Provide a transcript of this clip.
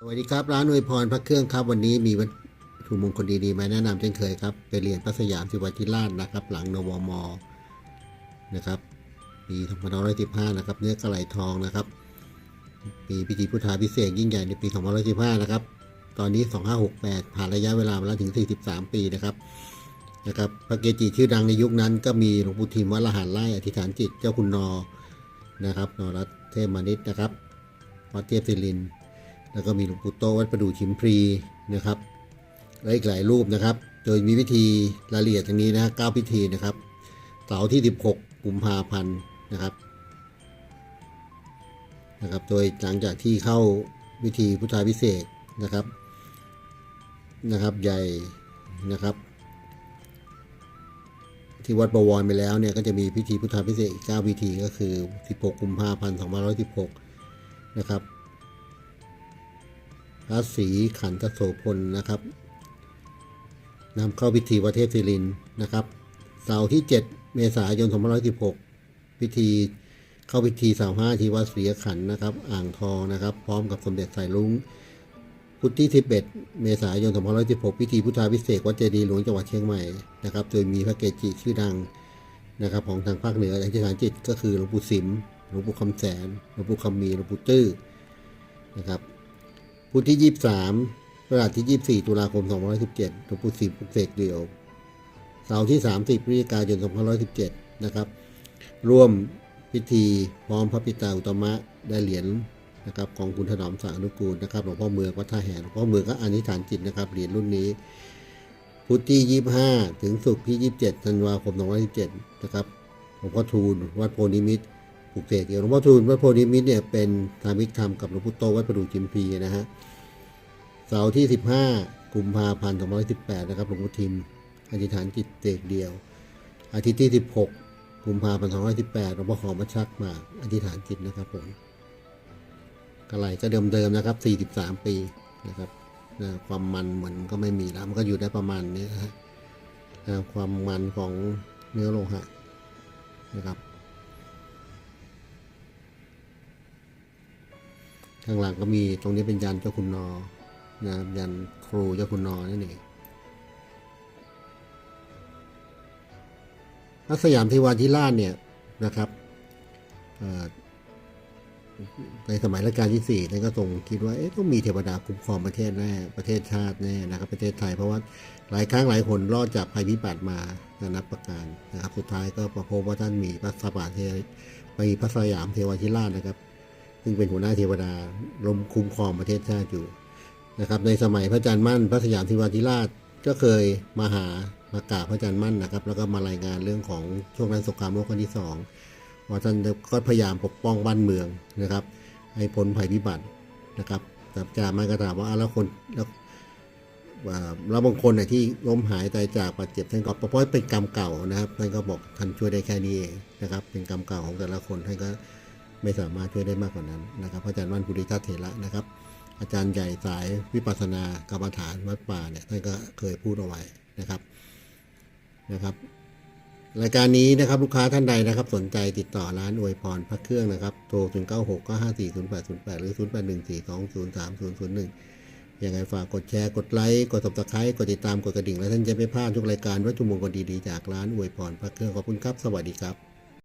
สวัสดีครับ ร้านอวยพรพระเครื่องครับ วันนี้มีวัตถุมงคลดีๆมาแนะนำเช่นเคยครับไปเรียนพระสยามสิวัชิราชนะครับ หลังนวมนะครับปี2515นะครับ เนื้อกระไหลทองนะครับมีพิธีพุทธาพิเศษยิ่งใหญ่ในปี2515นะครับ ตอนนี้ 2568 ผ่านระยะเวลามาแล้วถึง 43 ปีนะครับนะครับพระเกจิชื่อดังในยุคนั้น ก็มีหลวงปู่ทิมวัดละหารไร่อธิษฐานจิตเจ้าคุณนอนะครับนรัตเทพมานิตนะครับวัดเทพศิรินทร์ แล้วก็มีหลวงปู่โตวัดประดู่ชิมพรีนะครับและอีกหลายรูปนะครับ โดยมีพิธีรายละเอียดอย่างนี้นะเก้าพิธีนะครับเสาร์ที่ 16 กุมภาพันธ์นะครับนะครับ โดยหลังจากที่เข้าพิธีพุทธาพิเศษนะครับนะครับใหญ่นะครับ ที่วัดประวรไปแล้วเนี่ยก็จะมีพิธีพุทธาพิเศษกอีก9พิธีก็คือ 16 กุมภาพันธ์2516 นะครับ พระศรีขันธโสพลนะครับนำเข้าพิธีวัดเทพศิรินนะครับ เสาร์ที่ 7 เมษายน2516พิธีเข้าพิธีเสาห้าที่วัดศรีขันนะครับ อ่างทองนะครับ พร้อมกับสมเด็จสายลุงพุทธที่ 11 เมษายน2516พิธีพุทธาพิเศษวัดเจดีย์หลวงจังหวัดเชียงใหม่นะครับ โดยมีพระเกจิชื่อดังนะครับ ของทางภาคเหนืออธิษฐานจิตก็คือหลวงปู่สิมหลวงปู่คำแสนหลวงปู่คำมีหลวงปู่ตื้อนะครับ พุธที่23พฤหัสที่24ตุลาคม2517หลวงปู่สิมปลุกเสกเดี่ยว เสาร์ที่30พฤศจิกายน2517นะครับ ร่วมพิธีพร้อมพระปิตาอุตมะได้เหรียญนะครับของคุณถนอมสานุกูลนะครับหลวงพ่อเมืองวัดท่าแห่หลวงพ่อเมืองก็อธิษฐานจิตนะครับเหรียญรุ่นนี้ พุธที่25ถึงศุกร์ที่27ธันวาคม2517นะครับหลวงพ่อทูลวัดโพนิมิตร ปลุกเสกเดียวหลวงพ่อทูลวัดโพนิมิตรเนี่ยเป็นธรรมิกธรรมกับหลวงพุทโตวัดประดูจิมพีนะฮะเสาร์ที่ 15กุมภาพันธ์2518นะครับหลวงพ่อทิมอธิษฐานจิตเตกเดียว อาทิตย์ที่ 16กุมภาพันธ์2518หลวงพ่อขอมาชักมาอธิษฐานจิตนะครับผมกระไหลก็เดิมๆนะครับ 43 ปีนะครับนะความมันเหมือนก็ไม่มีแล้วมันก็อยู่ได้ประมาณนี้นะฮะนะความมันของเนื้อโลหะนะครับ ข้างหลังก็มีตรงนี้เป็นยันเจ้าคุณนอนะยันครูเจ้าคุณนอนั่นเองพระสยามเทวาธิราชเนี่ยนะครับในสมัยรัชกาลที่สี่ท่านก็ทรงคิดว่าต้องมีเทวดาคุ้มครองประเทศแน่ประเทศชาติแน่นะครับประเทศไทยเพราะว่าหลายครั้งหลายคนรอดจากภัยพิบัติมานานับประการนะครับ สุดท้ายก็ประพบว่าท่านมีพระสบาเทมีพระสยามเทวาธิราชนะครับ ซึ่งเป็นหัวหน้าเทวดาลมคุ้มครองประเทศชาติอยู่นะครับ ในสมัยพระอาจารย์มั่น พระสยามธิวาธิราชก็เคยมาหามากราบพระอาจารย์มั่นนะครับ แล้วก็มารายงานเรื่องของช่วงนั้นสงครามโลกครั้งที่สองว่าท่านก็พยายามปกป้องบ้านเมืองนะครับ ให้พ้นภัยพิบัตินะครับแต่อาจารย์มั่นก็ถามว่าอ้าวแล้วคนแล้วแล้วบางคนเนี่ยที่ล้มหายตายจากบาดเจ็บท่านก็เพราะเป็นกรรมเก่านะครับท่านก็บอกท่านช่วยได้แค่นี้เองนะครับ เป็นกรรมเก่าของแต่ละคนท่านก็ ไม่สามารถช่วยได้มากกว่านั้นนะครับอาจารย์มั่นภูริทัตเถระนะครับ อาจารย์ใหญ่สายวิปัสสนากรรมฐานวัดป่าเนี่ยท่านก็เคยพูดเอาไว้นะครับนะครับ รายการนี้นะครับลูกค้าท่านใดนะครับ สนใจติดต่อร้านอวยพรพระเครื่องนะครับโทร0 9 6 9 5 4 0 8 0 8 หรือ 0 8 1 4 2 0 3 0 0 1ยังไงฝากกดแชร์กดไลค์กด subscribe กดติดตามกดกระดิ่ง และท่านจะไม่พลาดทุกรายการวัตถุมงคลดีๆจากร้านอวยพรพระเครื่องขอบคุณครับ สวัสดีครับ